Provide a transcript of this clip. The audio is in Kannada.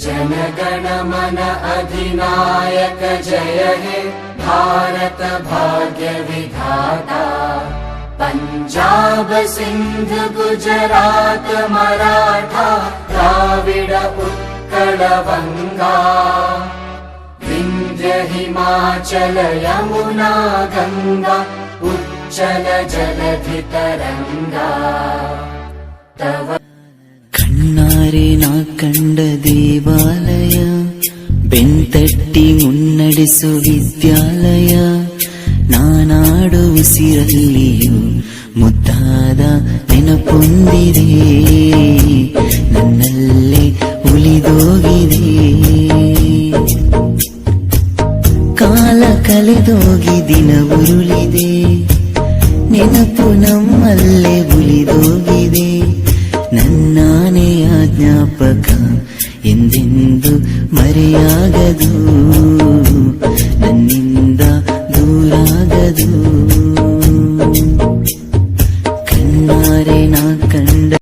जनगण मन अधिनायक जय हे भारत भाग्य विधाता। पञ्जाब सिन्ध गुजरात मराठा द्राविड उत्कल वङ्गा विन्ध्य हिमाचल यमुना गङ्गा उच्चल जलधि तरङ्गा तव ಕಣ್ಣಾರೆ ನಾ ಕಂಡ ದೇವಾಲಯ ಬೆಂತಟ್ಟಿ ಮುನ್ನಡೆಸು ವಿದ್ಯಾಲಯ ನಾನಾಡು ಉಸಿರಲ್ಲಿಯೂ ಮುದ್ದಾದ ನೆನಪೊಂದಿದೆ ನನ್ನಲ್ಲೇ ಉಳಿದೋಗಿದೆ ಕಾಲ ಕಳೆದೋಗಿ ದಿನ ಉರುಳಿದೆ ನೆನಪು ನಮ್ಮಲ್ಲೇ ಉಳಿದೋಗಿದೆ. ನನ್ನಾನೇ ಜ್ಞಾಪಕ ಎಂದೆಂದು ಮರೆಯಾಗದು. ನನ್ನಿಂದ ದೂರಾಗದು. ಕಣ್ಣಾರೆ ನಾ ಕಂಡ